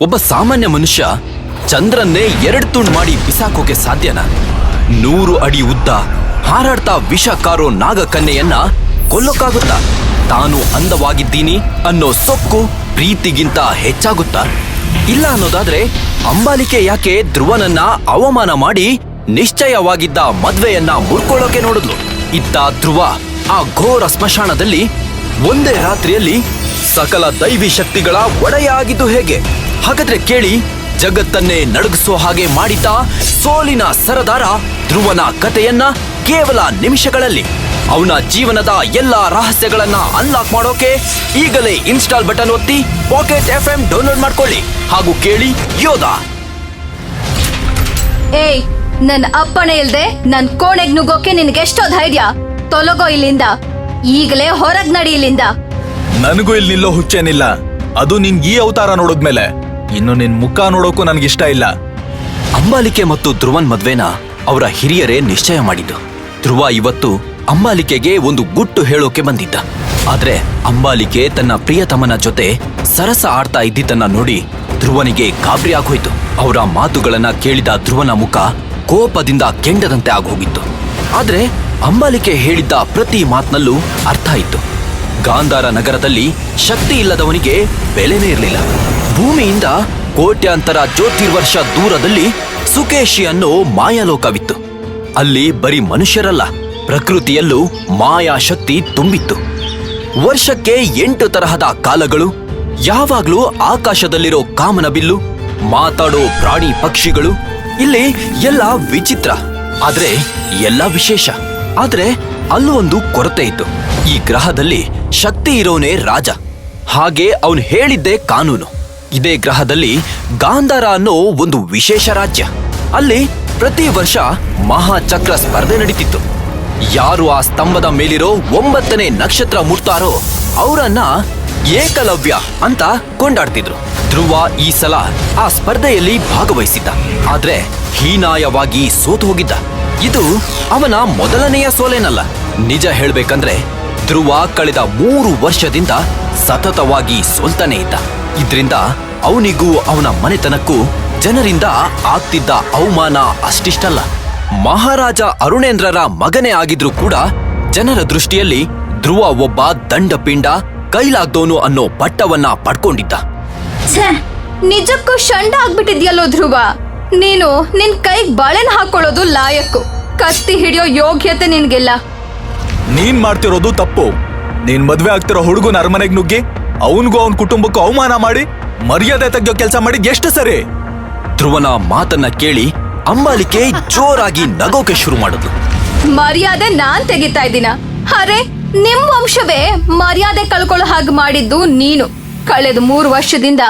ಒಬ್ಬ ಸಾಮಾನ್ಯ ಮನುಷ್ಯ ಚಂದ್ರನ್ನೇ ಎರಡು ತುಂಡು ಮಾಡಿ ಬಿಸಾಕೋಕೆ ಸಾಧ್ಯನಾ? ನೂರು ಅಡಿ ಉದ್ದ ಹಾರಾಡ್ತಾ ವಿಷ ಕಾರೋ ನಾಗಕನ್ಯೆಯನ್ನ ಕೊಲ್ಲೋಕ್ಕಾಗುತ್ತಾ? ತಾನು ಅಂದವಾಗಿದ್ದೀನಿ ಅನ್ನೋ ಸೊಕ್ಕು ಪ್ರೀತಿಗಿಂತ ಹೆಚ್ಚಾಗುತ್ತಾ? ಇಲ್ಲ ಅನ್ನೋದಾದ್ರೆ ಅಂಬಾಲಿಕೆ ಯಾಕೆ ಧ್ರುವನನ್ನ ಅವಮಾನ ಮಾಡಿ ನಿಶ್ಚಯವಾಗಿದ್ದ ಮದ್ವೆಯನ್ನ ಮುರ್ಕೊಳ್ಳೋಕೆ ನೋಡಿದ್ಲು? ಇತ್ತ ಧ್ರುವ ಆ ಘೋರ ಸ್ಮಶಾನದಲ್ಲಿ ಒಂದೇ ರಾತ್ರಿಯಲ್ಲಿ ಸಕಲ ದೈವಿ ಶಕ್ತಿಗಳ ಒಡೆಯಾಗಿದ್ದು ಹೇಗೆ? ಹಾಗಾದ್ರೆ ಕೇಳಿ ಜಗತ್ತನ್ನೇ ನಡುಗಿಸೋ ಹಾಗೆ ಮಾಡಿದ್ದ ಸೋಲಿನ ಸರದಾರ ಧ್ರುವನ ಕಥೆಯನ್ನ ಕೇವಲ ನಿಮಿಷಗಳಲ್ಲಿ ಅವನ ಜೀವನದ ಎಲ್ಲಾ ರಹಸ್ಯಗಳನ್ನ ಅನ್ಲಾಕ್ ಮಾಡೋಕೆ ಈಗಲೇ ಇನ್ಸ್ಟಾಲ್ ಬಟನ್ ಒತ್ತಿ ಪಾಕೆಟ್ ಎಫ್ ಎಂ ಡೌನ್ಲೋಡ್ ಮಾಡ್ಕೊಳ್ಳಿ ಹಾಗೂ ಕೇಳಿ ಯೋಧ. ಏಯ್ ನನ್ನ ಅಪ್ಪಣೆ ಇಲ್ದೆ ನನ್ ಕೋಣೆಗ್ ನುಗ್ಗೋಕೆ ನಿನ್ಗೆಷ್ಟೋ ಧೈರ್ಯ? ತೊಲಗೋ ಇಲ್ಲಿಂದ. ಈಗಲೇ ಹೊರಗ್ ನಡಿ ಇಲ್ಲಿಂದ. ನನಗೂ ಇಲ್ಲಿ ನಿಲ್ಲೋ ಹುಚ್ಚೇನಿಲ್ಲ. ಅದು ನಿನ್ ಈ ಅವತಾರ ನೋಡಿದ್ಮೇಲೆ. ಇನ್ನು ನಿನ್ ಮುಖ ನೋಡೋಕು ಇಷ್ಟ ಇಲ್ಲ. ಅಂಬಾಲಿಕೆ ಮತ್ತು ಧ್ರುವನ್ ಮದ್ವೆನ ಅವರ ಹಿರಿಯರೇ ನಿಶ್ಚಯ ಮಾಡಿದ್ದು. ಧ್ರುವ ಇವತ್ತು ಅಂಬಾಲಿಕೆಗೆ ಒಂದು ಗುಟ್ಟು ಹೇಳೋಕೆ ಬಂದಿದ್ದ. ಆದ್ರೆ ಅಂಬಾಲಿಕೆ ತನ್ನ ಪ್ರಿಯತಮನ ಜೊತೆ ಸರಸ ಆಡ್ತಾ ಇದ್ದಿದ್ದನ್ನ ನೋಡಿ ಧ್ರುವನಿಗೆ ಗಾಬರಿ ಆಗೋಯ್ತು. ಅವರ ಮಾತುಗಳನ್ನ ಕೇಳಿದ ಧ್ರುವನ ಮುಖ ಕೋಪದಿಂದ ಕೆಂಡದಂತೆ ಆಗೋಗಿತ್ತು. ಆದ್ರೆ ಅಂಬಾಲಿಕೆ ಹೇಳಿದ್ದ ಪ್ರತಿ ಮಾತ್ನಲ್ಲೂ ಅರ್ಥ ಇತ್ತು. ಗಾಂಧಾರ ನಗರದಲ್ಲಿ ಶಕ್ತಿ ಇಲ್ಲದವನಿಗೆ ಬೆಲೆನೇ ಇರಲಿಲ್ಲ. ಭೂಮಿಯಿಂದ ಕೋಟ್ಯಾಂತರ ಜ್ಯೋತಿರ್ವರ್ಷ ದೂರದಲ್ಲಿ ಸುಕೇಶಿ ಅನ್ನೋ ಮಾಯಾಲೋಕವಿತ್ತು. ಅಲ್ಲಿ ಬರೀ ಮನುಷ್ಯರಲ್ಲ, ಪ್ರಕೃತಿಯಲ್ಲೂ ಮಾಯಾಶಕ್ತಿ ತುಂಬಿತ್ತು. ವರ್ಷಕ್ಕೆ ಎಂಟು ತರಹದ ಕಾಲಗಳು, ಯಾವಾಗ್ಲೂ ಆಕಾಶದಲ್ಲಿರೋ ಕಾಮನಬಿಲ್ಲು ಮಾತಾಡೋ ಪ್ರಾಣಿ ಪಕ್ಷಿಗಳು, ಇಲ್ಲಿ ಎಲ್ಲ ವಿಚಿತ್ರ, ಆದ್ರೆ ಎಲ್ಲ ವಿಶೇಷ. ಆದ್ರೆ ಅಲ್ಲೂ ಒಂದು ಕೊರತೆ ಇತ್ತು. ಈ ಗ್ರಹದಲ್ಲಿ ಶಕ್ತಿ ಇರೋನೇ ರಾಜ. ಹಾಗೆ ಅವನು ಹೇಳಿದ್ದೇ ಕಾನೂನು. ಇದೇ ಗ್ರಹದಲ್ಲಿ ಗಾಂಧಾರ ಅನ್ನೋ ಒಂದು ವಿಶೇಷ ರಾಜ್ಯ. ಅಲ್ಲಿ ಪ್ರತಿ ವರ್ಷ ಮಹಾಚಕ್ರ ಸ್ಪರ್ಧೆ ನಡೀತಿತ್ತು. ಯಾರು ಆ ಸ್ತಂಭದ ಮೇಲಿರೋ ಒಂಬತ್ತನೇ ನಕ್ಷತ್ರ ಮುಟ್ತಾರೋ ಅವರನ್ನ ಏಕಲವ್ಯ ಅಂತ ಕೊಂಡಾಡ್ತಿದ್ರು. ಧ್ರುವ ಈ ಸಲ ಆ ಸ್ಪರ್ಧೆಯಲ್ಲಿ ಭಾಗವಹಿಸಿದ್ದ. ಆದ್ರೆ ಹೀನಾಯವಾಗಿ ಸೋತು ಹೋಗಿದ್ದ. ಇದು ಅವನ ಮೊದಲನೆಯ ಸೋಲೇನಲ್ಲ. ನಿಜ ಹೇಳ್ಬೇಕಂದ್ರೆ ಧ್ರುವ ಕಳೆದ ಮೂರು ವರ್ಷದಿಂದ ಸತತವಾಗಿ ಸೋಲ್ತಾನೆ ಇದ್ದ. ಇದ್ರಿಂದ ಅವನಿಗೂ ಅವನ ಮನೆತನಕ್ಕೂ ಜನರಿಂದ ಆಗ್ತಿದ್ದ ಅವಮಾನ ಅಷ್ಟಿಷ್ಟಲ್ಲ. ಮಹಾರಾಜ ಅರುಣೇಂದ್ರರ ಮಗನೇ ಆಗಿದ್ರೂ ಕೂಡ ಜನರ ದೃಷ್ಟಿಯಲ್ಲಿ ಧ್ರುವ ಒಬ್ಬ ದಂಡಪಿಂಡ ಕೈಲಾಗ್ದೋನು ಅನ್ನೋ ಪಟ್ಟವನ್ನ ಪಡ್ಕೊಂಡಿದ್ದ. ನಿಜಕ್ಕೂ ಶಂಡ ಆಗ್ಬಿಟ್ಟಿದ್ಯಲ್ಲೋ ಧ್ರುವ? ನೀನು ನಿನ್ ಕೈಗೆ ಬಾಳೆನ ಹಾಕೊಳ್ಳೋದು ಲಾಯಕ್ಕು. ಕತ್ತಿ ಹಿಡಿಯೋ ಯೋಗ್ಯತೆ ನಿನ್ಗಿಲ್ಲ. ನೀನ್ ಮಾಡ್ತಿರೋದು ತಪ್ಪು. ನೀನ್ ಮದ್ವೆ ಆಗ್ತಿರೋ ಹುಡುಗನ ಅರಮನೆಗ್ ನುಗ್ಗಿ ಅವನ್ಗೂ ಅವನ್ ಕುಟುಂಬಕ್ಕೂ ಅವಮಾನ ಮಾಡಿ ಮರ್ಯಾದೆ ತೆಗೆಯೋ ಕೆಲಸ ಮಾಡಿದ್ ಎಷ್ಟು ಸರಿ? ಧ್ರುವನ ಮಾತನ್ನ ಕೇಳಿ ಅಂಬಾಲಿಕೆ ಜೋರಾಗಿ ನಗೋಕೆ ಶುರು ಮಾಡಿದ್ಲು. ಮರ್ಯಾದೆ ನಾನ್ ತೆಗಿತಾ ಇದ್ದೀನ. ಅರೆ ನಿಮ್ ವಂಶವೇ ಮರ್ಯಾದೆ ಕಳ್ಕೊಳ್ಳೋ ಹಾಗೆ ಮಾಡಿದ್ದು ನೀನು. ಕಳೆದ ಮೂರು ವರ್ಷದಿಂದ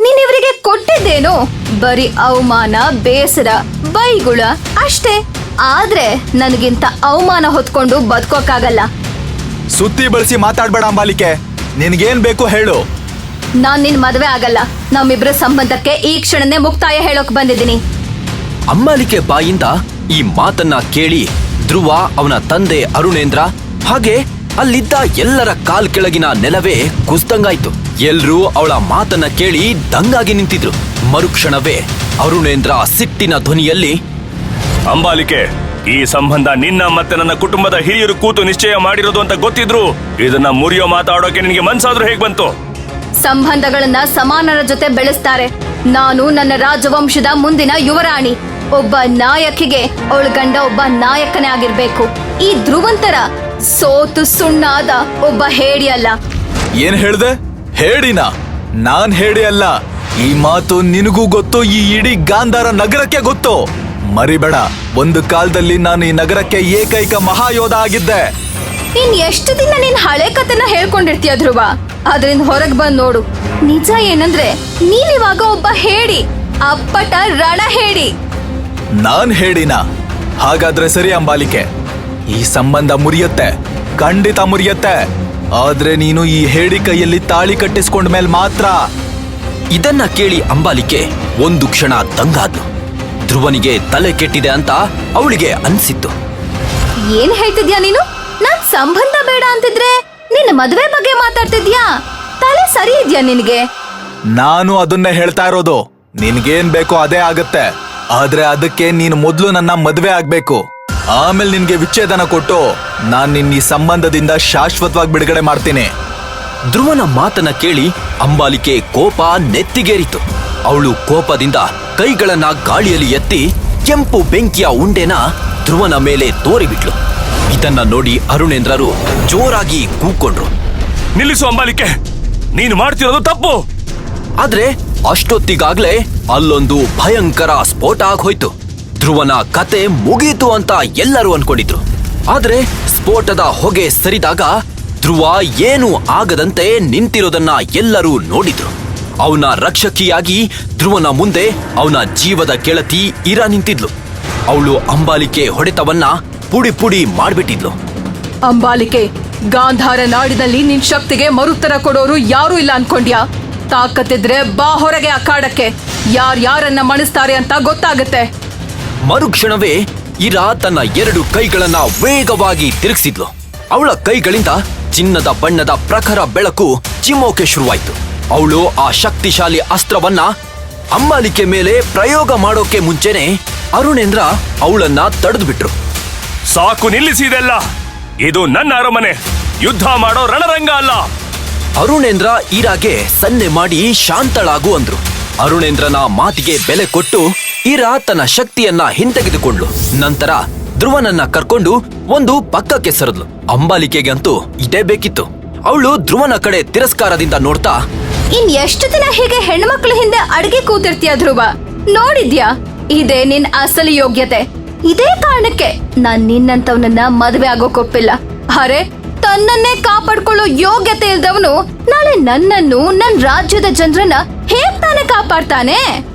ನೀನ್ ಇವರಿಗೆ ಕೊಟ್ಟಿದ್ದೇನು. ಬರೀ ಅವಮಾನ ಬೇಸರ ಬೈಗುಳ ಅಷ್ಟೇ. ಆದ್ರೆ ನನಗಿಂತ ಅವಮಾನ ಹೊತ್ಕೊಂಡು ಬದುಕೋಕ್ಕಾಗಲ್ಲ ಸುತ್ತಿ ಬಳಸಿ ಮಾತಾಡ್ಬೇಡ ಅಂಬಾಲಿಕೆ. ನಿನ್ಗೇನ್ ಬೇಕು ಹೇಳು. ನಾನ್ ನಿನ್ ಮದ್ವೆ ಆಗಲ್ಲ. ನಮ್ಮಿಬ್ರ ಸಂಬಂಧಕ್ಕೆ ಈ ಕ್ಷಣನೇ ಮುಕ್ತಾಯ ಹೇಳೋಕ್ ಬಂದಿದ್ದೀನಿ. ಅಂಬಾಲಿಕೆ ಬಾಯಿಂದ ಈ ಮಾತನ್ನ ಕೇಳಿ ಧ್ರುವ ಅವನ ತಂದೆ ಅರುಣೇಂದ್ರ ಹಾಗೆ ಅಲ್ಲಿದ್ದ ಎಲ್ಲರ ಕಾಲ್ ಕೆಳಗಿನ ನೆಲವೇ ಕುಸ್ದಂಗಾಯ್ತು. ಎಲ್ರೂ ಅವಳ ಮಾತನ್ನ ಕೇಳಿ ದಂಗಾಗಿ ನಿಂತಿದ್ರು. ಮರುಕ್ಷಣವೇ ಅರುಣೇಂದ್ರ ಸಿಟ್ಟಿನ ಧ್ವನಿಯಲ್ಲಿ ಅಂಬಾಲಿಕೆ ಈ ಸಂಬಂಧ ನಿನ್ನ ಮತ್ತೆ ನನ್ನ ಕುಟುಂಬದ ಹಿರಿಯರು ಕೂತು ನಿಶ್ಚಯ ಮಾಡಿರೋದು ಅಂತ ಗೊತ್ತಿದ್ರು. ಇದನ್ನ ಮುರಿಯೋ ಮಾತಾಡೋಕೆ ನಿನಗೆ ಮನ್ಸಾದ್ರೂ ಹೇಗ್ ಬಂತು? ಸಂಬಂಧಗಳನ್ನ ಸಮಾನರ ಜೊತೆ ಬೆಳೆಸ್ತಾರೆ. ನಾನು ನನ್ನ ರಾಜವಂಶದ ಮುಂದಿನ ಯುವರಾಣಿ. ಒಬ್ಬ ನಾಯಕಿಗೆ ಅವಳ ಗಂಡ ಒಬ್ಬ ನಾಯಕನೇ ಆಗಿರ್ಬೇಕು. ಈ ಧ್ರುವಂತರ ಸೋತು ಸುಣ್ಣಾದ ಒಬ್ಬ ಹೇಡಿ ಅಲ್ಲ. ಏನ್ ಹೇಳ್ದೆ? ಹೇಳಿನ ನಾನ್ ಹೇಳಿ ಅಲ್ಲ. ಈ ಮಾತು ನಿನಗೂ ಗೊತ್ತು, ಈ ಇಡೀ ಗಾಂಧಾರ ನಗರಕ್ಕೆ ಗೊತ್ತು. ಮರಿಬೇಡ. ಒಂದು ಕಾಲದಲ್ಲಿ ನಾನು ಈ ನಗರಕ್ಕೆ ಏಕೈಕ ಮಹಾಯೋಧ ಆಗಿದ್ದೆ. ಇನ್ ಎಷ್ಟು ದಿನ ನೀನ್ ಹಳೆ ಕತೆನ ಹೇಳ್ಕೊಂಡಿರ್ತೀಯ ಧ್ರುವ? ಅದ್ರಿಂದ ಹೊರಗ್ ಬಂದ್ ನೋಡು. ನಿಜ ಏನಂದ್ರೆ ನೀನಿವಾಗ ಒಬ್ಬ ಹೇಳಿ ಅಪ್ಪಟ ರಣ ಹೇಳಿ ನಾನ್ ಹೇಳಿನ ಹಾಗಾದ್ರೆ ಸರಿ ಅಂಬಾಲಿಕೆ. ಈ ಸಂಬಂಧ ಮುರಿಯತ್ತೆ ಖಂಡಿತ ಮುರಿಯತ್ತೆ. ಆದ್ರೆ ನೀನು ಈ ಹೇಳಿ ಕೈಯಲ್ಲಿ ತಾಳಿ ಕಟ್ಟಿಸ್ಕೊಂಡ ಮೇಲೆ ಮಾತ್ರ. ಇದನ್ನ ಕೇಳಿ ಅಂಬಾಲಿಕೆ ಒಂದು ಕ್ಷಣ ದಂಗಾದ್ಲು ಧ್ರುವನಿಗೆ ತಲೆ ಕೆಟ್ಟಿದೆ ಅಂತ ಅವಳಿಗೆ ಅನ್ಸಿತ್ತು. ಏನ್ ಹೇಳ್ತಿದ್ಯಾ ನೀನು? ನಾನ್ ಸಂಬಂಧ ಬೇಡ ಅಂತಿದ್ರೆ ನಿನ್ನ ಮದ್ವೆ ಬಗ್ಗೆ ಮಾತಾಡ್ತಿದ್ಯಾ? ತಲೆ ಸರಿ ಇದ್ಯಾ ನಿನ್ಗೆ? ನಾನು ಅದನ್ನ ಹೇಳ್ತಾ ಇರೋದು. ನಿನ್ಗೇನ್ ಬೇಕೋ ಅದೇ ಆಗತ್ತೆ. ಆದ್ರೆ ಅದಕ್ಕೆ ನೀನು ಮೊದ್ಲು ನನ್ನ ಮದ್ವೆ ಆಗ್ಬೇಕು. ಆಮೇಲೆ ನಿನ್ಗೆ ವಿಚ್ಛೇದನ ಕೊಟ್ಟು ನಾನ್ ನಿನ್ನ ಈ ಸಂಬಂಧದಿಂದ ಶಾಶ್ವತವಾಗಿ ಬಿಡುಗಡೆ ಮಾಡ್ತೀನಿ. ಧ್ರುವನ ಮಾತನ್ನ ಕೇಳಿ ಅಂಬಾಲಿಕೆ ಕೋಪ ನೆತ್ತಿಗೇರಿತು. ಅವಳು ಕೋಪದಿಂದ ಕೈಗಳನ್ನ ಗಾಳಿಯಲ್ಲಿ ಎತ್ತಿ ಕೆಂಪು ಬೆಂಕಿಯ ಉಂಡೆನ ಧ್ರುವನ ಮೇಲೆ ತೋರಿಬಿಟ್ಲು. ಇದನ್ನ ನೋಡಿ ಅರುಣೇಂದ್ರರು ಜೋರಾಗಿ ಕೂಗ್ಕೊಂಡ್ರು ನಿಲ್ಲಿಸು ಅಂಬಾಲಿಕೆ ನೀನು ಮಾಡ್ತಿರೋದು ತಪ್ಪು. ಆದ್ರೆ ಅಷ್ಟೊತ್ತಿಗಾಗ್ಲೇ ಅಲ್ಲೊಂದು ಭಯಂಕರ ಸ್ಫೋಟ ಆಗೋಯ್ತು. ಧ್ರುವನ ಕತೆ ಮುಗೀತು ಅಂತ ಎಲ್ಲರೂ ಅನ್ಕೊಂಡಿದ್ರು. ಆದ್ರೆ ಸ್ಫೋಟದ ಹೊಗೆ ಸರಿದಾಗ ಧ್ರುವ ಏನು ಆಗದಂತೆ ನಿಂತಿರೋದನ್ನ ಎಲ್ಲರೂ ನೋಡಿದ್ರು. ಅವನ ರಕ್ಷಕಿಯಾಗಿ ಧ್ರುವನ ಮುಂದೆ ಅವನ ಜೀವದ ಗೆಳತಿ ಇರ ನಿಂತಿದ್ಲು. ಅವಳು ಅಂಬಾಲಿಕೆ ಹೊಡೆತವನ್ನ ಪುಡಿ ಪುಡಿ ಮಾಡ್ಬಿಟ್ಟಿದ್ಲು. ಅಂಬಾಲಿಕೆ ಗಾಂಧಾರ ನಾಡಿನಲ್ಲಿ ನಿನ್ ಶಕ್ತಿಗೆ ಮರುತ್ತರ ಕೊಡೋರು ಯಾರೂ ಇಲ್ಲ ಅನ್ಕೊಂಡ್ಯಾ? ತಾಕತ್ತಿದ್ರೆ ಬಾ ಹೊರಗೆ ಅಖಾಡಕ್ಕೆ. ಯಾರ್ಯಾರನ್ನ ಮಣಿಸ್ತಾರೆ ಅಂತ ಗೊತ್ತಾಗತ್ತೆ. ಮರುಕ್ಷಣವೇ ಇರಾ ತನ್ನ ಎರಡು ಕೈಗಳನ್ನ ವೇಗವಾಗಿ ತಿರುಗಿಸಿದ್ಲು. ಅವಳ ಕೈಗಳಿಂದ ಚಿನ್ನದ ಬಣ್ಣದ ಪ್ರಖರ ಬೆಳಕು ಚಿಮ್ಮೋಕೆ ಶುರುವಾಯ್ತು. ಅವಳು ಆ ಶಕ್ತಿಶಾಲಿ ಅಸ್ತ್ರವನ್ನ ಅಂಬಾಲಿಕೆ ಮೇಲೆ ಪ್ರಯೋಗ ಮಾಡೋಕೆ ಮುಂಚೆನೆ ಅರುಣೇಂದ್ರ ಅವಳನ್ನ ತಡೆದು ಬಿಟ್ರು ಸಾಕು ನಿಲ್ಲಿಸಿ ಇದೆಲ್ಲ. ಇದು ನನ್ನ ಅರಮನೆ. ಯುದ್ಧ ಮಾಡೋ ರಣರಂಗ ಅಲ್ಲ. ಅರುಣೇಂದ್ರ ಈರಾಗೆ ಸನ್ನೆ ಮಾಡಿ ಶಾಂತಳಾಗು ಅಂದ್ರು. ಅರುಣೇಂದ್ರನ ಮಾತಿಗೆ ಬೆಲೆ ಕೊಟ್ಟು ಈರಾ ತನ್ನ ಶಕ್ತಿಯನ್ನ ಹಿಂತೆಗೆದುಕೊಂಡ್ಲು ನಂತರ ಧ್ರುವನನ್ನ ಕರ್ಕೊಂಡು ಒಂದು ಪಕ್ಕಕ್ಕೆ ಸರಿದ್ಲು. ಅಂಬಾಲಿಕೆಗಂತೂ ಇದೇ ಬೇಕಿತ್ತು. ಅವಳು ಧ್ರುವನ ಕಡೆ ತಿರಸ್ಕಾರದಿಂದ ನೋಡ್ತಾ ಇನ್ ಎಷ್ಟು ದಿನ ಹೀಗೆ ಹೆಣ್ಮಕ್ಳ ಹಿಂದೆ ಅಡಿಗೆ ಕೂತಿರ್ತೀಯ ಧ್ರುವ? ನೋಡಿದ್ಯಾ? ಇದೇ ನಿನ್ ಅಸಲಿ ಯೋಗ್ಯತೆ. ಇದೇ ಕಾರಣಕ್ಕೆ ನಾನ್ ನಿನ್ನಂತವನನ್ನ ಮದ್ವೆ ಆಗೋಕೊಪ್ಪಿಲ್ಲ ಅರೆ ತನ್ನನ್ನೇ ಕಾಪಾಡ್ಕೊಳ್ಳೋ ಯೋಗ್ಯತೆ ಇಲ್ದವನು ನಾಳೆ ನನ್ನನ್ನು ನನ್ ರಾಜ್ಯದ ಜನರನ್ನ ಹೇಗ್ ತಾನೆ ಕಾಪಾಡ್ತಾನೆ?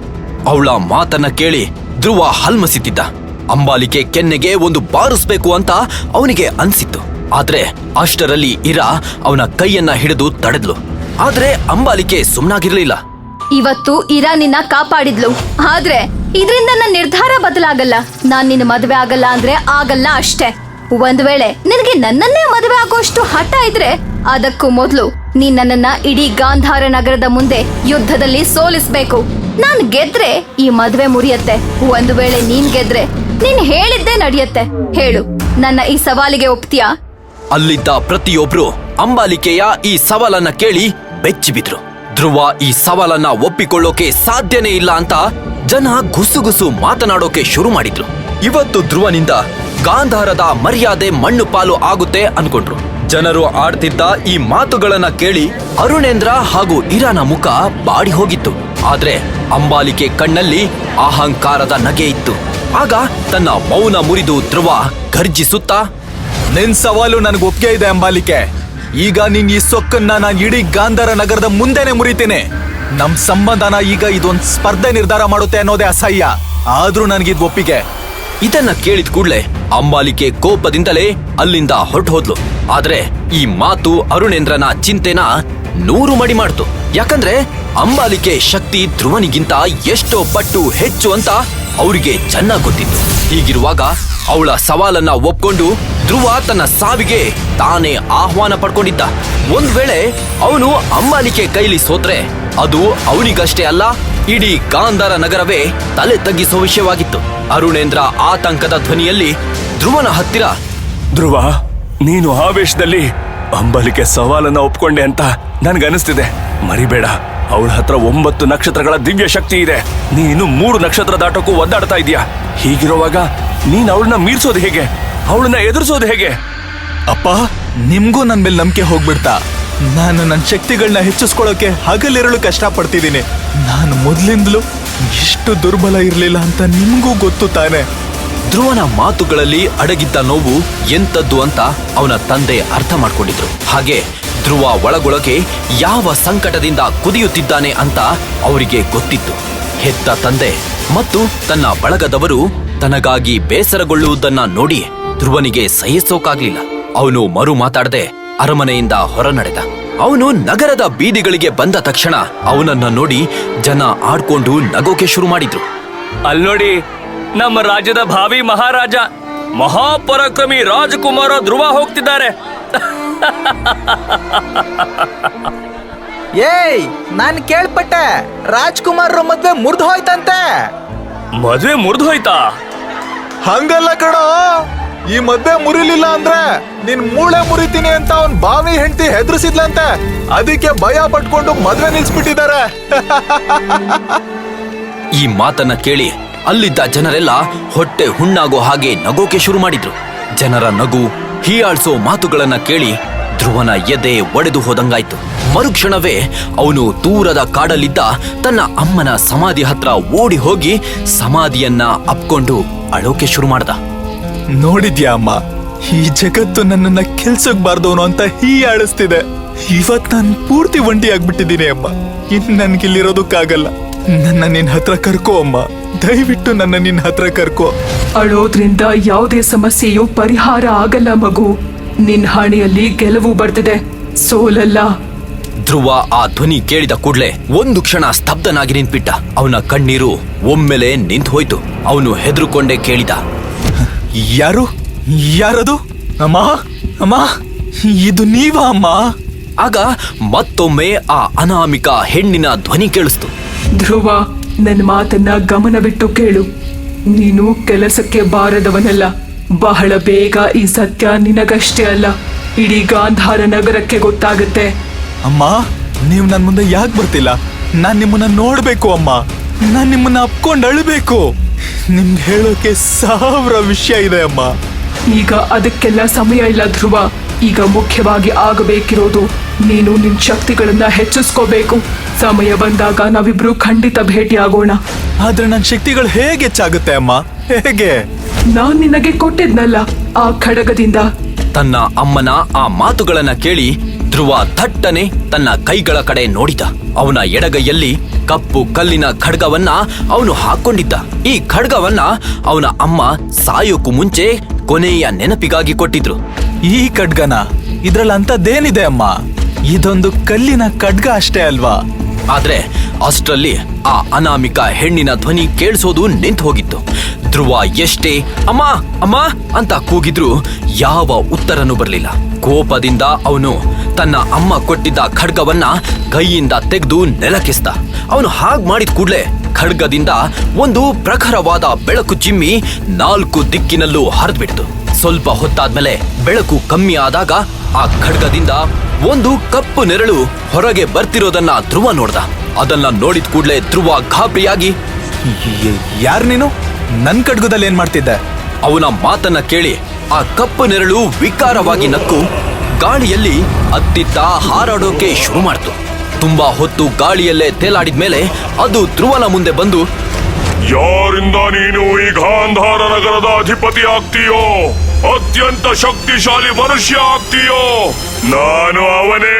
ಅವಳ ಮಾತನ್ನ ಕೇಳಿ ಧ್ರುವ ಹಲ್ಮಸಿದ್ದ ಅಂಬಾಲಿಕೆ ಕೆನ್ನೆಗೆ ಒಂದು ಬಾರಿಸ್ಬೇಕು ಅಂತ ಅವನಿಗೆ ಅನ್ಸಿತ್ತು. ಆದ್ರೆ ಅಷ್ಟರಲ್ಲಿ ಇರಾ ಅವನ ಕೈಯನ್ನ ಹಿಡಿದು ತಡೆದ್ಲು. ಆದ್ರೆ ಅಂಬಾಲಿಕೆ ಸುಮ್ನಾಗಿರ್ಲಿಲ್ಲ. ಇವತ್ತು ಇರಾ ನಿನ್ನ ಕಾಪಾಡಿದ್ಲು. ಆದ್ರೆ ಇದರಿಂದ ನನ್ನ ನಿರ್ಧಾರ ಬದಲಾಗಲ್ಲ. ನಾನ್ ನಿನ್ನ ಮದುವೆ ಆಗಲ್ಲ ಅಂದ್ರೆ ಆಗಲ್ಲ ಅಷ್ಟೇ. ಒಂದ್ ವೇಳೆ ನಿನಗೆ ನನ್ನನ್ನೇ ಮದುವೆ ಆಗೋಷ್ಟು ಹಠ ಇದ್ರೆ ಅದಕ್ಕೂ ಮೊದ್ಲು ನೀನ್ ನನ್ನನ್ನ ಇಡೀ ಗಾಂಧಾರ ನಗರದ ಮುಂದೆ ಯುದ್ಧದಲ್ಲಿ ಸೋಲಿಸ್ಬೇಕು. ನಾನ್ ಗೆದ್ರೆ ಈ ಮದ್ವೆ ಮುರಿಯತ್ತೆ. ಒಂದ್ ವೇಳೆ ನೀನ್ ಗೆದ್ರೆ ನೀನ್ ಹೇಳಿದ್ದೇ ನಡೆಯತ್ತೆ. ಹೇಳು, ನನ್ನ ಈ ಸವಾಲಿಗೆ ಒಪ್ತೀಯಾ? ಅಲ್ಲಿದ್ದ ಪ್ರತಿಯೊಬ್ರು ಅಂಬಾಲಿಕೆಯ ಈ ಸವಾಲನ್ನ ಕೇಳಿ ಬೆಚ್ಚಿಬಿದ್ರು. ಧ್ರುವ ಈ ಸವಾಲನ್ನ ಒಪ್ಪಿಕೊಳ್ಳೋಕೆ ಸಾಧ್ಯನೇ ಇಲ್ಲ ಅಂತ ಜನ ಗುಸುಗುಸು ಮಾತನಾಡೋಕೆ ಶುರು ಮಾಡಿದ್ರು. ಇವತ್ತು ಧ್ರುವನಿಂದ ಗಾಂಧಾರದ ಮರ್ಯಾದೆ ಮಣ್ಣು ಪಾಲು ಆಗುತ್ತೆ ಅನ್ಕೊಂಡ್ರು. ಜನರು ಆಡ್ತಿದ್ದ ಈ ಮಾತುಗಳನ್ನ ಕೇಳಿ ಅರುಣೇಂದ್ರ ಹಾಗೂ ಇರಾನ ಮುಖ ಬಾಡಿ ಹೋಗಿತ್ತು. ಆದ್ರೆ ಅಂಬಾಲಿಕೆ ಕಣ್ಣಲ್ಲಿ ಅಹಂಕಾರದ ನಗೆ ಇತ್ತು. ಆಗ ತನ್ನ ಮೌನ ಮುರಿದು ಧ್ರುವ ಗರ್ಜಿಸುತ್ತಾ ನಿನ್ ಸವಾಲು ನನಗೆ ಒಪ್ಪಿಗೆ ಇದೆ ಅಂಬಾಲಿಕೆ. ಈಗ ನಿನ್ ಈ ಸೊಕ್ಕನ್ನ ನಾನು ಇಡೀ ಗಾಂಧಾರ ನಗರದ ಮುಂದೆನೆ ಮುರಿತೀನಿ. ನಮ್ ಸಂಬಂಧನ ಈಗ ಇದೊಂದ್ ಸ್ಪರ್ಧೆ ನಿರ್ಧಾರ ಮಾಡುತ್ತೆ ಅನ್ನೋದೇ ಅಸಹ್ಯ. ಆದ್ರೂ ನನಗಿದ್ ಒಪ್ಪಿಗೆ. ಇದನ್ನ ಕೇಳಿದ ಕೂಡಲೇ ಅಂಬಾಲಿಕೆ ಕೋಪದಿಂದಲೇ ಅಲ್ಲಿಂದ ಹೊರಟು ಹೋದ್ಲು. ಆದ್ರೆ ಈ ಮಾತು ಅರುಣೇಂದ್ರನ ಚಿಂತೆನ ನೂರು ಮಡಿ ಮಾಡ್ತು. ಯಾಕಂದ್ರೆ ಅಂಬಾಲಿಕೆ ಶಕ್ತಿ ಧ್ರುವನಿಗಿಂತ ಎಷ್ಟೋ ಪಟ್ಟು ಹೆಚ್ಚು ಅಂತ ಅವರಿಗೆ ಚೆನ್ನಾಗ್ ಗೊತ್ತಿತ್ತು. ಹೀಗಿರುವಾಗ ಅವಳ ಸವಾಲನ್ನ ಒಪ್ಕೊಂಡು ಧ್ರುವ ತನ್ನ ಸಾವಿಗೆ ತಾನೇ ಆಹ್ವಾನ ಪಡ್ಕೊಂಡಿದ್ದ. ಒಂದ್ ವೇಳೆ ಅವನು ಅಂಬಾಲಿಕೆ ಕೈಲಿ ಸೋತ್ರೆ ಅದು ಅವನಿಗಷ್ಟೇ ಅಲ್ಲ ಇಡೀ ಗಾಂಧಾರ ನಗರವೇ ತಲೆ ತಗ್ಗಿಸುವ ವಿಷಯವಾಗಿತ್ತು. ಅರುಣೇಂದ್ರ ಆತಂಕದ ಧ್ವನಿಯಲ್ಲಿ ಧ್ರುವನ ಹತ್ತಿರ. ಧ್ರುವ ನೀನು ಆವೇಶದಲ್ಲಿ ಅಂಬಲಿಕೆ ಸವಾಲನ್ನ ಒಪ್ಕೊಂಡೆ ಅಂತ ನನ್ಗನಿಸ್ತಿದೆ ಮರಿಬೇಡ ಅವಳ ಹತ್ರ ಒಂಬತ್ತು ನಕ್ಷತ್ರಗಳ ದಿವ್ಯ ಶಕ್ತಿ ಇದೆ. ನೀನು ಮೂರು ನಕ್ಷತ್ರ ದಾಟೋಕ್ಕೂ ಒದ್ದಾಡ್ತಾ ಇದೀಯ ಹೀಗಿರುವಾಗ ನೀನ್ ಅವಳನ್ನ ಮೀರ್ಸೋದು ಹೇಗೆ? ಅವಳನ್ನ ಎದುರಿಸೋದು ಹೇಗೆ? ಅಪ್ಪ ನಿಮ್ಗೂ ನನ್ ಮೇಲೆ ನಂಬಿಕೆ ಹೋಗ್ಬಿಡ್ತಾ. ನಾನು ನನ್ನ ಶಕ್ತಿಗಳನ್ನ ಹೆಚ್ಚಿಸ್ಕೊಳ್ಳೋಕೆ ಹಗಲಿರಲು ಕಷ್ಟಪಡ್ತಿದ್ದೀನಿ. ನಾನು ಮೊದಲಿಂದಲೂ ಇಷ್ಟು ದುರ್ಬಲ ಇರಲಿಲ್ಲ ಅಂತ ನಿಮಗೂ ಗೊತ್ತು ತಾನೆ. ಧ್ರುವನ ಮಾತುಗಳಲ್ಲಿ ಅಡಗಿದ್ದ ನೋವು ಎಂತದ್ದು ಅಂತ ಅವನ ತಂದೆ ಅರ್ಥ ಮಾಡಿಕೊಂಡಿದ್ರು. ಹಾಗೆ ಧ್ರುವ ಒಳಗೊಳಗೆ ಯಾವ ಸಂಕಟದಿಂದ ಕುದಿಯುತ್ತಿದ್ದಾನೆ ಅಂತ ಅವರಿಗೆ ಗೊತ್ತಿತ್ತು. ಹೆತ್ತ ತಂದೆ ಮತ್ತು ತನ್ನ ಬಳಗದವರು ತನಗಾಗಿ ಬೇಸರಗೊಳ್ಳುವುದನ್ನ ನೋಡಿ ಧ್ರುವನಿಗೆ ಸಹಿಸೋಕಾಗ್ಲಿಲ್ಲ. ಅವನು ಮರು ಮಾತಾಡದೆ ಅರಮನೆಯಿಂದ ಹೊರ ನಡೆದ ಅವನು ನಗರದ ಬೀದಿಗಳಿಗೆ ಬಂದ ತಕ್ಷಣ ಅವನನ್ನ ನೋಡಿ ಜನ ಆಡ್ಕೊಂಡು ನಗೋಕೆ ಶುರು ಮಾಡಿದ್ರು. ಅಲ್ನೋಡಿ ನಮ್ಮ ರಾಜ್ಯದ ಭಾವಿ ಮಹಾರಾಜ ಮಹಾಪರಾಕ್ರಮಿ ರಾಜಕುಮಾರ ಧ್ರುವ ಹೋಗ್ತಿದ್ದಾರೆ. ಏಯ್ ನಾನು ಕೇಳ್ಪಟ್ಟೆ. ರಾಜ್ಕುಮಾರ್ ಮದ್ವೆ ಮುರಿದು ಹೋಯ್ತಂತೆ ಮದ್ವೆ ಮುರಿದು ಹೋಯ್ತಾ ಹಂಗಲ್ಲ ಕಣೋ. ಈ ಮದ್ದೆ ಮುರಿಲಿಲ್ಲ ಅಂದ್ರೆ ನಿನ್ ಮೂಳೆ ಮುರಿತೀನಿ ಅಂತ ಅವ್ನ್ ಬಾವಿ ಹೆಂಡತಿ ಹೆದರ್ಸಿದ್ಲಂತೆ. ಅದಕ್ಕೆ ಭಯ ಪಟ್ಕೊಂಡು ಮದ್ವೆ ನಿಲ್ಸ್ಬಿಟ್ಟಿದ್ದಾರೆ. ಈ ಮಾತನ್ನ ಕೇಳಿ ಅಲ್ಲಿದ್ದ ಜನರೆಲ್ಲ ಹೊಟ್ಟೆ ಹುಣ್ಣಾಗೋ ಹಾಗೆ ನಗೋಕೆ ಶುರು ಮಾಡಿದ್ರು. ಜನರ ನಗು ಹೀಯಾಳ್ಸೋ ಮಾತುಗಳನ್ನ ಕೇಳಿ ಧ್ರುವನ ಎದೆ ಒಡೆದು ಹೋದಂಗಾಯ್ತು. ಮರುಕ್ಷಣವೇ ಅವನು ದೂರದ ಕಾಡಲ್ಲಿದ್ದ ತನ್ನ ಅಮ್ಮನ ಸಮಾಧಿ ಹತ್ರ ಓಡಿ ಹೋಗಿ ಸಮಾಧಿಯನ್ನ ಅಪ್ಕೊಂಡು ಅಳೋಕೆ ಶುರು ಮಾಡ್ದ. ನೋಡಿದ್ಯಾ ಅಮ್ಮ? ಈ ಜಗತ್ತು ನನ್ನನ್ನ ಕೆಲ್ಸಕ್ ಬಾರ್ದವನು ಅಂತ ಹೀ ಹೀಯಾಳಿಸ್ತಿದೆ ಇವತ್ ನಾನ್ ಪೂರ್ತಿ ಒಂಟಿ ಆಗ್ಬಿಟ್ಟಿದ್ದೀನಿ ಅಮ್ಮ. ಇನ್ ನನ್ಗಿಲ್ಲಿರೋದಕ್ಕಾಗಲ್ಲ. ನನ್ನ ನಿನ್ ಹತ್ರ ಕರ್ಕೋ ಅಮ್ಮ. ದಯವಿಟ್ಟು ನನ್ನ ನಿನ್ ಹತ್ರ ಕರ್ಕೋ. ಅಳೋದ್ರಿಂದ ಯಾವುದೇ ಸಮಸ್ಯೆಯು ಪರಿಹಾರ ಆಗಲ್ಲ ಮಗು. ನಿನ್ ಹಣೆಯಲ್ಲಿ ಗೆಲುವು ಬರ್ತಿದೆ. ಸೋಲಲ್ಲ. ಧ್ರುವ ಆ ಧ್ವನಿ ಕೇಳಿದ ಕೂಡಲೇ ಒಂದು ಕ್ಷಣ ಸ್ತಬ್ಧನಾಗಿ ನಿಂತ್ಬಿಟ್ಟ. ಅವನ ಕಣ್ಣೀರು ಒಮ್ಮೆಲೆ ನಿಂತು ಹೋಯ್ತು ಅವನು ಹೆದರುಕೊಂಡೇ ಕೇಳಿದ ಯಾರು? ಯಾರದು? ಅಮ್ಮ? ಅಮ್ಮ? ಇದು ನೀವಾ ಅಮ್ಮ? ಆಗ ಮತ್ತೊಮ್ಮೆ ಆ ಅನಾಮಿಕ ಹೆಣ್ಣಿನ ಧ್ವನಿ ಕೇಳಿಸ್ತು. ಧ್ರುವ ನನ್ನ ಮಾತನ್ನ ಗಮನ ಬಿಟ್ಟು ಕೇಳು. ನೀನು ಕೆಲಸಕ್ಕೆ ಬಾರದವನಲ್ಲ. ಬಹಳ ಬೇಗ ಈ ಸತ್ಯ ನಿನಗಷ್ಟೇ ಅಲ್ಲ. ಇಡೀ ಗಾಂಧಾರ ನಗರಕ್ಕೆ ಗೊತ್ತಾಗುತ್ತೆ. ಅಮ್ಮ ನೀವು ನನ್ನ ಮುಂದೆ ಯಾಕೆ ಬರ್ತಿಲ್ಲ? ನಾನು ನಿಮ್ಮನ್ನ ನೋಡ್ಬೇಕು ಅಮ್ಮ. ನಾನು ನಿಮ್ಮನ್ನ ಅಪ್ಕೊಂಡು ಅಳ್ಬೇಕು. ನಿಮ್ಗೆ ಹೇಳೋಕೆ ಸಾವಿರ ವಿಷಯ ಇದೆ ಅಮ್ಮ. ಈಗ ಅದಕ್ಕೆಲ್ಲ ಸಮಯ ಇಲ್ಲ ಧ್ರುವ. ಈಗ ಮುಖ್ಯವಾಗಿ ಆಗಬೇಕಿರೋದು ನೀನು ನಿನ್ ಶಕ್ತಿಗಳನ್ನ ಹೆಚ್ಚಿಸ್ಕೋಬೇಕು. ಸಮಯ ಬಂದಾಗ ನಾವಿಬ್ರು ಖಂಡಿತ ಭೇಟಿಯಾಗೋಣ. ಆದ್ರೆ ನನ್ನ ಶಕ್ತಿಗಳು ಹೇಗೆ ಹೆಚ್ಚಾಗುತ್ತೆ ಅಮ್ಮ? ಹೇಗೆ? ನಾನ್ ನಿನಗೆ ಕೊಟ್ಟಿದ್ನಲ್ಲ ಆ ಖಡಗದಿಂದ. ತನ್ನ ಅಮ್ಮನ ಆ ಮಾತುಗಳನ್ನ ಕೇಳಿ ಧ್ರುವ ಥಟ್ಟನೆ ತನ್ನ ಕೈಗಳ ಕಡೆ ನೋಡಿದ. ಅವನ ಎಡಗೈಯಲ್ಲಿ ಕಪ್ಪು ಕಲ್ಲಿನ ಖಡ್ಗವನ್ನ ಅವನು ಹಾಕೊಂಡಿದ್ದ. ಈ ಖಡ್ಗವನ್ನ ಅವನ ಅಮ್ಮ ಸಾಯೋಕು ಮುಂಚೆ ಕೊನೆಯ ನೆನಪಿಗಾಗಿ ಕೊಟ್ಟಿದ್ರು. ಈ ಖಡ್ಗನ ಇದ್ರಲ್ಲಿ ಅಂತದ್ದೇನಿದೆ ಅಮ್ಮ? ಇದೊಂದು ಕಲ್ಲಿನ ಖಡ್ಗ ಅಷ್ಟೇ ಅಲ್ವಾ? ಆದ್ರೆ ಅಷ್ಟರಲ್ಲಿ ಆ ಅನಾಮಿಕ ಹೆಣ್ಣಿನ ಧ್ವನಿ ಕೇಳಿಸೋದು ನಿಂತು ಹೋಗಿತ್ತು ಧ್ರುವ ಎಷ್ಟೇ ಅಮ್ಮ ಅಮ್ಮ ಅಂತ ಕೂಗಿದ್ರು ಯಾವ ಉತ್ತರನೂ ಬರಲಿಲ್ಲ. ಕೋಪದಿಂದ ಅವನು ತನ್ನ ಅಮ್ಮ ಕೊಟ್ಟಿದ್ದ ಖಡ್ಗವನ್ನ ಕೈಯಿಂದ ತೆಗೆದು ನೆಲಕ್ಕಿಸ್ದ. ಅವನು ಹಾಗ್ ಮಾಡಿದ ಕೂಡ್ಲೆ ಖಡ್ಗದಿಂದ ಒಂದು ಪ್ರಖರವಾದ ಬೆಳಕು ಚಿಮ್ಮಿ ನಾಲ್ಕು ದಿಕ್ಕಿನಲ್ಲೂ ಹರಿದ್ಬಿಡ್ತು. ಸ್ವಲ್ಪ ಹೊತ್ತಾದ್ಮೇಲೆ ಬೆಳಕು ಕಮ್ಮಿ ಆದಾಗ ಆ ಖಡ್ಗದಿಂದ ಒಂದು ಕಪ್ಪು ನೆರಳು ಹೊರಗೆ ಬರ್ತಿರೋದನ್ನ ಧ್ರುವ ನೋಡ್ದ. ಅದನ್ನ ನೋಡಿದ ಕೂಡ್ಲೆ ಧ್ರುವ ಗಾಬರಿಯಾಗಿ ಯಾರು ನೀನು? ನನ್ ಖಡ್ಗದಲ್ಲಿ ಏನ್ ಮಾಡ್ತಿದ್ದೆ? ಅವನ ಮಾತನ್ನ ಕೇಳಿ ಆ ಕಪ್ಪು ನೆರಳು ವಿಕಾರವಾಗಿ ನಕ್ಕು ಗಾಳಿಯಲ್ಲಿ ಅತ್ತಿತ್ತ ಹಾರಾಡೋಕೆ ಶುರು ಮಾಡ್ತು. ತುಂಬಾ ಹೊತ್ತು ಗಾಳಿಯಲ್ಲೇ ತೇಲಾಡಿದ ಮೇಲೆ ಅದು ಧ್ರುವನ ಮುಂದೆ ಬಂದು ಯಾರಿಂದ ನೀನು ಈ ಗಾಂಧಾರ ನಗರದ ಅಧಿಪತಿ ಆಗ್ತೀಯೋ? ಅತ್ಯಂತ ಶಕ್ತಿಶಾಲಿ ಮನುಷ್ಯ ಆಗ್ತೀಯೋ? ನಾನು ಅವನೇ.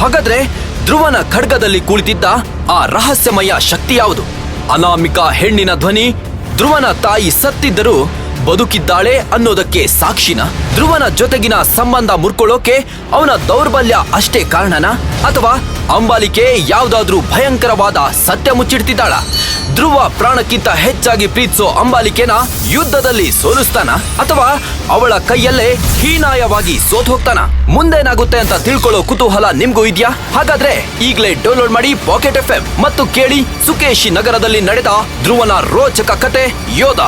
ಹಾಗಾದ್ರೆ ಧ್ರುವನ ಖಡ್ಗದಲ್ಲಿ ಕುಳಿತಿದ್ದ ಆ ರಹಸ್ಯಮಯ ಶಕ್ತಿ ಯಾವುದು? ಅನಾಮಿಕ ಹೆಣ್ಣಿನ ಧ್ವನಿ ಧ್ರುವನ ತಾಯಿ ಸತ್ತಿದ್ದರೂ ಬದುಕಿದ್ದಾಳೆ ಅನ್ನೋದಕ್ಕೆ ಸಾಕ್ಷಿನ? ಧ್ರುವನ ಜೊತೆಗಿನ ಸಂಬಂಧ ಮುರ್ಕೊಳ್ಳೋಕೆ ಅವನ ದೌರ್ಬಲ್ಯ ಅಷ್ಟೇ ಕಾರಣನ? ಅಥವಾ ಅಂಬಾಲಿಕೆ ಯಾವ್ದಾದ್ರೂ ಭಯಂಕರವಾದ ಸತ್ಯ ಮುಚ್ಚಿಡ್ತಿದ್ದಾಳ? ಧ್ರುವ ಪ್ರಾಣಕ್ಕಿಂತ ಹೆಚ್ಚಾಗಿ ಪ್ರೀತಿಸೋ ಅಂಬಾಲಿಕೆನ ಯುದ್ಧದಲ್ಲಿ ಸೋಲಿಸ್ತಾನ? ಅಥವಾ ಅವಳ ಕೈಯಲ್ಲೇ ಹೀನಾಯವಾಗಿ ಸೋತ್ ಹೋಗ್ತಾನ ಮುಂದೇನಾಗುತ್ತೆ ಅಂತ ತಿಳ್ಕೊಳ್ಳೋ ಕುತೂಹಲ ನಿಮ್ಗೂ ಇದ್ಯಾ? ಹಾಗಾದ್ರೆ ಈಗಲೇ ಡೌನ್ಲೋಡ್ ಮಾಡಿ ಪಾಕೆಟ್ ಎಫ್ ಮತ್ತು ಕೇಳಿ ಸುಕೇಶಿ ನಗರದಲ್ಲಿ ನಡೆದ ಧ್ರುವನ ರೋಚಕ ಕತೆ ಯೋಧ.